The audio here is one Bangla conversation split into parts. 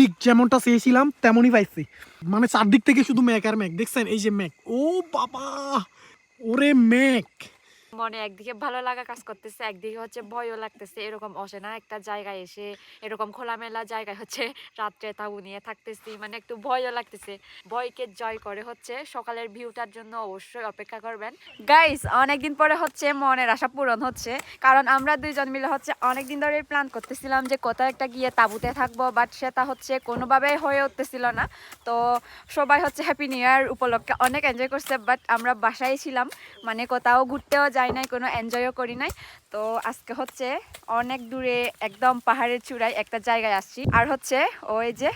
ঠিক যেমনটা চেয়েছিলাম, তেমনই পাইছি। মানে চারদিক থেকে শুধু ম্যাক আর ম্যাক, দেখছেন? এই যে ম্যাক। ও বাবা! ওরে ম্যাক! মনে একদিকে ভালো লাগা কাজ করতেছে, একদিকে হচ্ছে ভয়ও লাগতেছে, এরকম অচেনা একটা জায়গায় এসে এরকম খোলামেলা জায়গায় হচ্ছে রাত্রে তাবু নিয়ে থাকতেছি মানে একটু ভয়ও লাগতেছে। ভয়কে জয় করে হচ্ছে সকালের ভিউটার জন্য অবশ্যই অপেক্ষা করবেন। গাইস অনেকদিন পরে হচ্ছে মনের আশা পূরণ হচ্ছে, কারণ আমরা দুইজন মিলে হচ্ছে অনেকদিন ধরে প্ল্যান করতেছিলাম যে কোথাও একটা গিয়ে তাঁবুতে থাকব বাট সেটা হচ্ছে কোনোভাবেই হয়ে উঠতেছিল না। তো সবাই হচ্ছে হ্যাপি নিউ ইয়ার উপলক্ষে অনেক এনজয় করছে বাট আমরা বাসায় ছিলাম মানে কোথাও ঘুরতেও যাই নাই, কোনো এনজয়ও করি নাই। তো আজকে হচ্ছে অনেক দূরে একদম পাহাড়ের চূড়ায় একটা জায়গায় আসছি। আর হচ্ছে ওই যে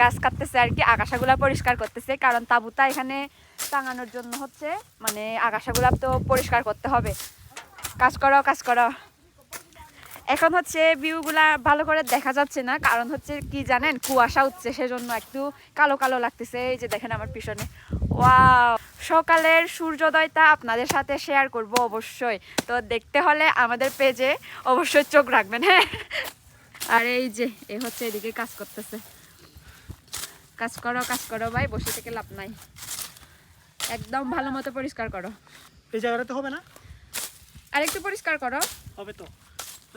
গাছ কাটতেছে আর কি আকাশাগুলা পরিষ্কার করতেছে। কারণ তাবুতা এখানে টাঙানোর জন্য হচ্ছে মানে আকাশাগুলা তো পরিষ্কার করতে হবে। কাজ করো কাজ করো। এখন হচ্ছে ভিউগুলা ভালো করে দেখা যাচ্ছে না কারণ হচ্ছে কি জানেন কুয়াশা উঠছে সেজন্য একটু কালো কালো লাগতেছে। এই যে দেখেন আমার পিছনে। ওয়াও! সকালের সূর্যোদয়টা আপনাদের সাথে শেয়ার করব অবশ্যই। তো দেখতে হলে আমাদের পেজে অবশ্যই চোখ রাখবেন হ্যাঁ? আর এই যে এ হচ্ছে এদিকে কাজ করতেছে। কাজ করো কাজ করো ভাই বসে থেকে লাভ নাই। একদম ভালো মতো পরিষ্কার করো। এই জায়গাটাতে হবে না? আর একটু পরিষ্কার করো। হবে তো তো।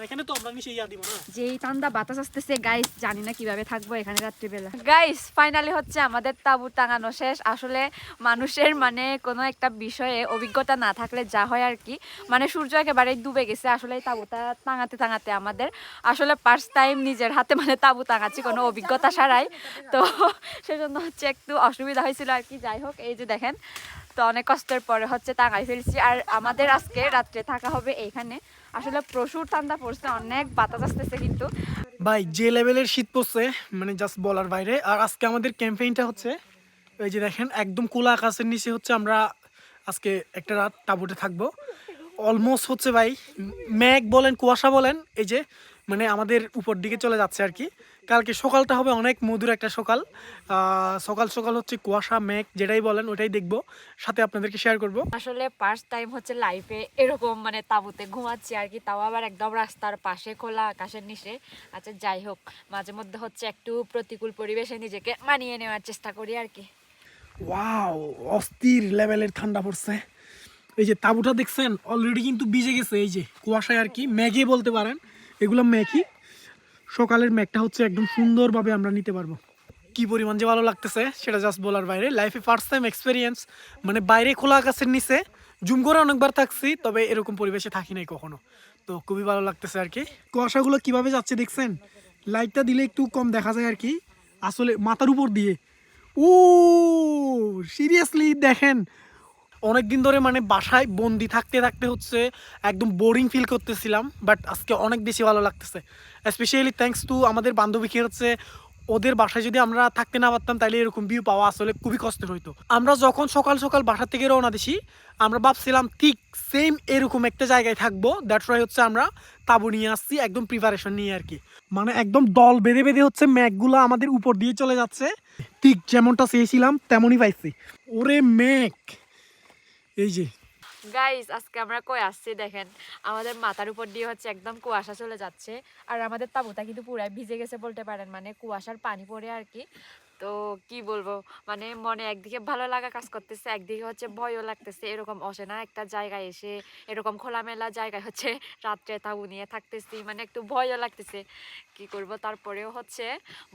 এখানে তো আমরা নিচে ইয়া দিব না। যেই ঠান্ডা বাতাস আসতেছে গাইস জানি না কীভাবে থাকব এখানে রাত্রিবেলা। গাইস ফাইনালি হচ্ছে আমাদের তাবু টাঙানো শেষ। আসলে মানুষের মানে কোনো একটা বিষয়ে অভিজ্ঞতা না থাকলে যা হয় আর কি। মানে সূর্য একেবারে ডুবে গেছে আসলে তাবুটা টাঙাতে টাঙাতে আমাদের। আসলে ফার্স্ট টাইম নিজের হাতে মানে তাবু টাঙাচ্ছি কোনো অভিজ্ঞতা ছাড়াই। তো সেজন্য হচ্ছে একটু অসুবিধা হয়েছিল আর কি যাই হোক এই যে দেখেন। তো অনেক কষ্টের পরে হচ্ছে টাঙাই ফেলছি। আর আমাদের আজকে রাত্রে থাকা হবে এইখানে আসলে প্রচুর ঠান্ডা পড়ছে, অনেক বাতাস আসতেছে কিন্তু। ভাই, যে লেভেলের শীত পড়ছে মানে জাস্ট বলার বাইরে, আর আজকে আমাদের ক্যাম্পেইনটা হচ্ছে, এই যে দেখেন, একদম কোলা আকাশের নিচে হচ্ছে আমরা আজকে একটা রাত তাঁবুতে থাকব। অলমোস্ট হচ্ছে ভাই ম্যাগ বলেন, কুয়াশা বলেন, এই যে মানে আমাদের উপর দিকে চলে যাচ্ছে আর কি। কালকে সকালটা হবে অনেক মধুর একটা সকাল। সকাল সকাল হচ্ছে কুয়াশা মেঘ যেটাই বলেন ওটাই দেখব। সাথে আপনাদেরকে শেয়ার করব। আসলে ফার্স্ট টাইম হচ্ছে লাইফে এরকম মানে তাঁবুতে ঘুমাচ্ছি আর কি। তাও আবার একদম রাস্তার পাশে খোলা আকাশের নিচে। আচ্ছা যাই হোক মাঝে মধ্যে হচ্ছে একটু প্রতিকূল পরিবেশে নিজেকে মানিয়ে নেওয়ার চেষ্টা করি আর কি। ওয়াও অস্থির লেভেলের ঠান্ডা পড়ছে। এই যে তাঁবুটা দেখছেন অলরেডি কিন্তু ভিজে গেছে। এই যে কুয়াশায় আর কি ম্যাগে বলতে পারেন। এগুলো ম্যাগই সকালের ম্যাগটা হচ্ছে একদম সুন্দরভাবে আমরা নিতে পারব। কি পরিমাণ যে ভালো লাগতেছে সেটা জাস্ট বলার বাইরে। লাইফে ফার্স্ট টাইম এক্সপিরিয়েন্স মানে বাইরে খোলা আকাশের নিচে জুম করে অনেকবার থাকছি তবে এরকম পরিবেশে থাকি নাই কখনো। তো খুবই ভালো লাগতেছে আর কি। কুয়াশাগুলো কীভাবে যাচ্ছে দেখছেন? লাইটটা দিলে একটু কম দেখা যায় আর কি। আসলে মাথার উপর দিয়ে। ও সিরিয়াসলি দেখেন অনেক দিন ধরে মানে বাসায় বন্দি থাকতে থাকতে হচ্ছে একদম বোরিং ফিল করতেছিলাম বাট আজকে অনেক বেশি ভালো লাগতেছে। স্পেশালি থ্যাঙ্কস টু আমাদের বান্ধবীকে হচ্ছে ওদের বাসায় যদি আমরা থাকতে না পারতাম তাহলে এরকম ভিউ পাওয়া আসলে খুবই কষ্টের হইতো। আমরা যখন সকাল সকাল বাসা থেকে রওনা দিছি, আমরা ভাবছিলাম ঠিক সেম এরকম একটা জায়গায় থাকব দ্যাটস ওয়াই হচ্ছে আমরা তাবু নিয়ে আসছি, একদম প্রিপারেশন নিয়ে আর কি। মানে একদম দল বেঁধে বেঁধে হচ্ছে ম্যাগগুলো আমাদের উপর দিয়ে চলে যাচ্ছে। ঠিক যেমনটা চেয়েছিলাম, তেমনই পাইছি। ওরে ম্যাক এই যে। গাইস আজকে আমরা কই আসছি দেখেন? আমাদের মাথার উপর দিয়ে হচ্ছে একদম কুয়াশা চলে যাচ্ছে। আর আমাদের তাবুটা কিন্তু পুরাই ভিজে গেছে বলতে পারেন মানে কুয়াশার পানি পড়ে আর কি। তো কি বলব? মানে মনে একদিকে ভালো লাগা কাজ করতেছে, একদিকে হচ্ছে ভয়ও লাগতেছে, এরকম অচেনা একটা জায়গায় এসে এরকম খোলামেলা জায়গায় হচ্ছে রাত্রে তাবু নিয়ে থাকতেছি মানে একটু ভয়ও লাগতেছে। কি করব? তারপরেও হচ্ছে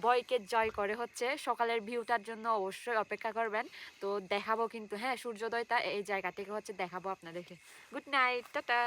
ভয়কে জয় করে হচ্ছে সকালের ভিউটার জন্য অবশ্যই অপেক্ষা করবেন। তো দেখাবো কিন্তু হ্যাঁ সূর্যোদয়টা এই জায়গা থেকে হচ্ছে দেখাবো আপনাদেরকে। Good night, tata.